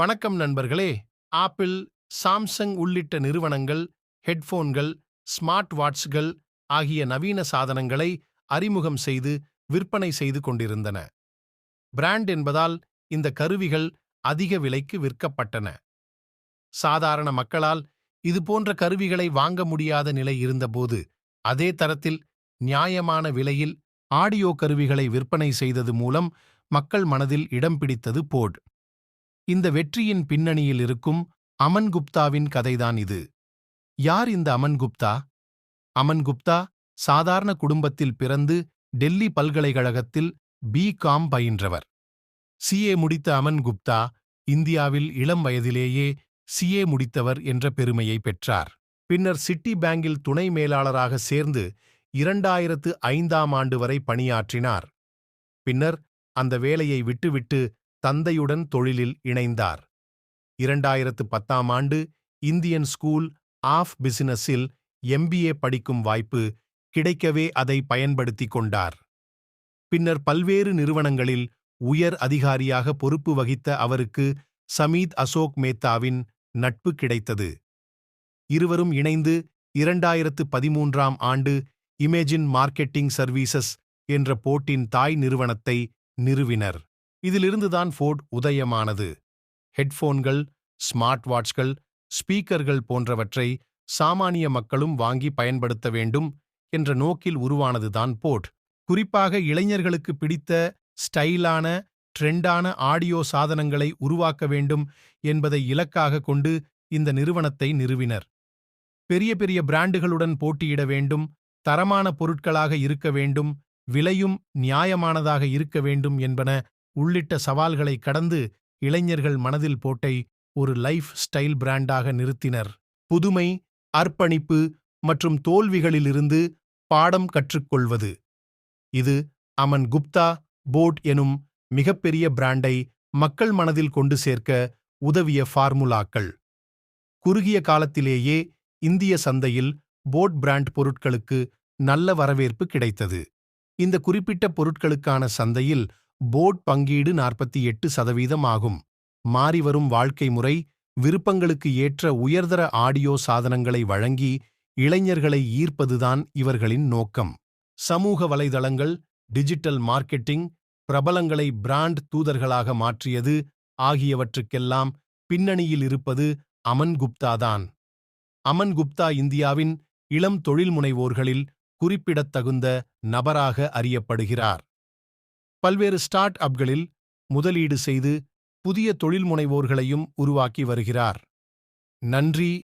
வணக்கம் நண்பர்களே. Apple Samsung உள்ளிட்ட நிறுவனங்கள் ஹெட்போன்கள் ஸ்மார்ட் வாட்ச்கள் ஆகிய நவீன சாதனங்களை அறிமுகம் செய்து விற்பனை செய்து கொண்டிருந்தன. பிராண்ட் என்பதால் இந்த கருவிகள் அதிக விலைக்கு விற்கப்பட்டன. சாதாரண மக்களால் இதுபோன்ற கருவிகளை வாங்க முடியாத நிலை இருந்தபோது அதே தரத்தில் நியாயமான விலையில் ஆடியோ கருவிகளை விற்பனை செய்தது மூலம் மக்கள் மனதில் இடம் பிடித்தது போர்டு. இந்த வெற்றியின் பின்னணியில் இருக்கும் அமன் குப்தாவின் கதைதான் இது. யார் இந்த அமன் குப்தா? அமன் குப்தா சாதாரண குடும்பத்தில் பிறந்து டெல்லி பல்கலைக்கழகத்தில் பி காம் பயின்றவர். சிஏ முடித்த அமன் குப்தா இந்தியாவில் இளம் வயதிலேயே சிஏ முடித்தவர் என்ற பெருமையை பெற்றார். பின்னர் சிட்டி பேங்கில் துணை மேலாளராக சேர்ந்து இரண்டாயிரத்து ஐந்தாம் ஆண்டு வரை பணியாற்றினார். பின்னர் அந்த வேலையை விட்டுவிட்டு தந்தையுடன் தொழிலில் இணைந்தார். இரண்டாயிரத்து பத்தாம் ஆண்டு இந்தியன் ஸ்கூல் ஆஃப் பிசினஸில் எம்பிஏ படிக்கும் வாய்ப்பு கிடைக்கவே அதை பயன்படுத்திக் கொண்டார். பின்னர் பல்வேறு நிறுவனங்களில் உயர் அதிகாரியாக பொறுப்பு வகித்த அவருக்கு சமீத் அசோக் மேத்தாவின் நட்பு கிடைத்தது. இருவரும் இணைந்து இரண்டாயிரத்து பதிமூன்றாம் ஆண்டு இமேஜின் மார்க்கெட்டிங் சர்வீசஸ் என்ற போட்டின் தாய் நிறுவனத்தை நிறுவினர். இதிலிருந்துதான் ஃபோர்ட் உதயமானது. ஹெட்போன்கள் ஸ்மார்ட் வாட்ச்கள் ஸ்பீக்கர்கள் போன்றவற்றை சாமானிய மக்களும் வாங்கி பயன்படுத்த வேண்டும் என்ற நோக்கில் உருவானதுதான் போர்ட். குறிப்பாக இளைஞர்களுக்கு பிடித்த ஸ்டைலான ட்ரெண்டான ஆடியோ சாதனங்களை உருவாக்க வேண்டும் என்பதை இலக்காக கொண்டு இந்த நிறுவனத்தை நிறுவினர். பெரிய பெரிய பிராண்டுகளுடன் போட்டியிட வேண்டும் தரமான பொருட்களாக இருக்க வேண்டும் விலையும் நியாயமானதாக இருக்க வேண்டும் என்பன உள்ளிட்ட சவால்களை கடந்து இளைஞர்கள் மனதில் போட்டை ஒரு லைஃப் ஸ்டைல் பிராண்டாக நிறுத்தினர். புதுமை அர்ப்பணிப்பு மற்றும் தோல்விகளிலிருந்து பாடம் கற்றுக்கொள்வது. இது அமன் குப்தா போட் எனும் மிகப்பெரிய பிராண்டை மக்கள் மனதில் கொண்டு சேர்க்க உதவிய ஃபார்முலாக்கள். குறுகிய காலத்திலேயே இந்திய சந்தையில் போட் பிராண்ட் பொருட்களுக்கு நல்ல வரவேற்பு கிடைத்தது. இந்த குறிப்பிட்ட பொருட்களுக்கான சந்தையில் போர்ட் பங்கீடு நாற்பத்தி எட்டு சதவீதம் ஆகும். மாறிவரும் வாழ்க்கை முறை விருப்பங்களுக்கு ஏற்ற உயர்தர ஆடியோ சாதனங்களை வழங்கி இளைஞர்களை ஈர்ப்பதுதான் இவர்களின் நோக்கம். சமூக வலைதளங்கள் டிஜிட்டல் மார்க்கெட்டிங் பிரபலங்களை பிராண்ட் தூதர்களாக மாற்றியது ஆகியவற்றுக்கெல்லாம் பின்னணியில் இருப்பது அமன் குப்தாதான். அமன் குப்தா இந்தியாவின் இளம் தொழில் முனைவோர்களில் குறிப்பிடத்தகுந்த நபராக அறியப்படுகிறார். பல்வேறு ஸ்டார்ட் அப்களில் முதலீடு செய்து புதிய தொழில் முனைவோர்களையும் உருவாக்கி வருகிறார். நன்றி.